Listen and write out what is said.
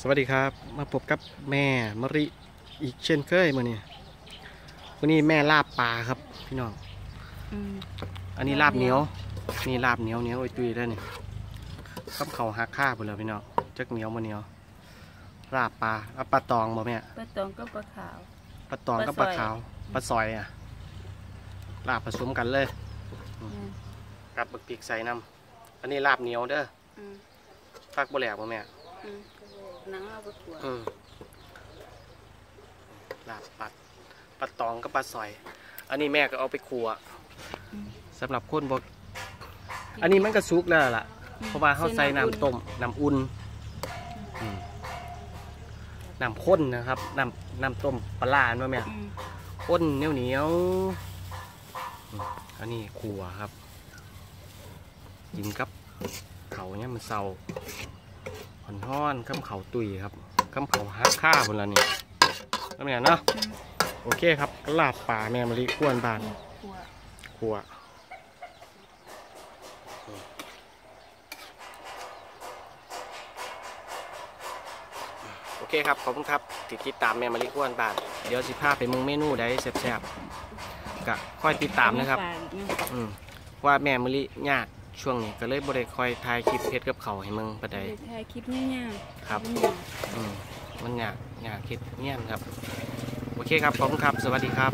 สวัสดีครับมาพบกับแม่มะริอีกเช่นเคยมื่อนี้วันนี้แม่ลาบปลาครับพี่น้องอืมอันนี้ลาบเหนียว นี่ลาบเหนียวเหนียวไอ้ตุยได้นี่ข้ามเขาหักข้าไปเลยพี่น้องจักเหนียวมาเหนียวลาบปลาเอาปลาตองบ่แม่ปลาตองก็ปลาขาวปลาตองกับปปลาลาซอยขาวปลาซอยอะลาบผสมกันเลยอืมกับบักพริกใส่น้ำอันนี้ลาบเหนียวเด้ออืมฟักบ่แหลกบ่แม่อืมหนังเอืมลาบปัดปลาตองกับปลาซอย อันนี้แม่ก็เอาไปขัวสำหรับคนบอกอันนี้มันก็สุกแล้วล่ะ เพราะว่าเขาใส่น้ำต้มน้ำอุ่นน้ำข้นนะครับน้ำน้ำต้มปลาร้าอันว่าแม่อืมข้นเหนียวเหนียวๆอันนี้ขัวครับ กินกับเขาเนี่ยมันเศร้าห่อนห้อนๆข้ามเขาตุยครับ ข้ามเขาฮักข้าบนละนี่นั่นไงเนาะโอเคครับลาบป่าแม่มะลิกวนบานขัวขัวโอเคครับ ขอบคุณครับ ติดติดตามแม่มะลิกวนบาน เดี๋ยวสิพาไปมึงเมนูได้แซ่บๆก็ค่อยติดตามนะครับฝากนะอืมว่าแม่มะลิยาก ช่วงนี้ก็เลยบ่ได้คอยถ่ายคลิปเฮ็ดกับเขาวให้มึงปานใดเดี๋ยวถ่ายคลิปง่ายครับๆอืมอืมมันยากยากเฮ็ดเงี้ยนครับ โอเคครับ ขอบคุณครับ สวัสดีครับ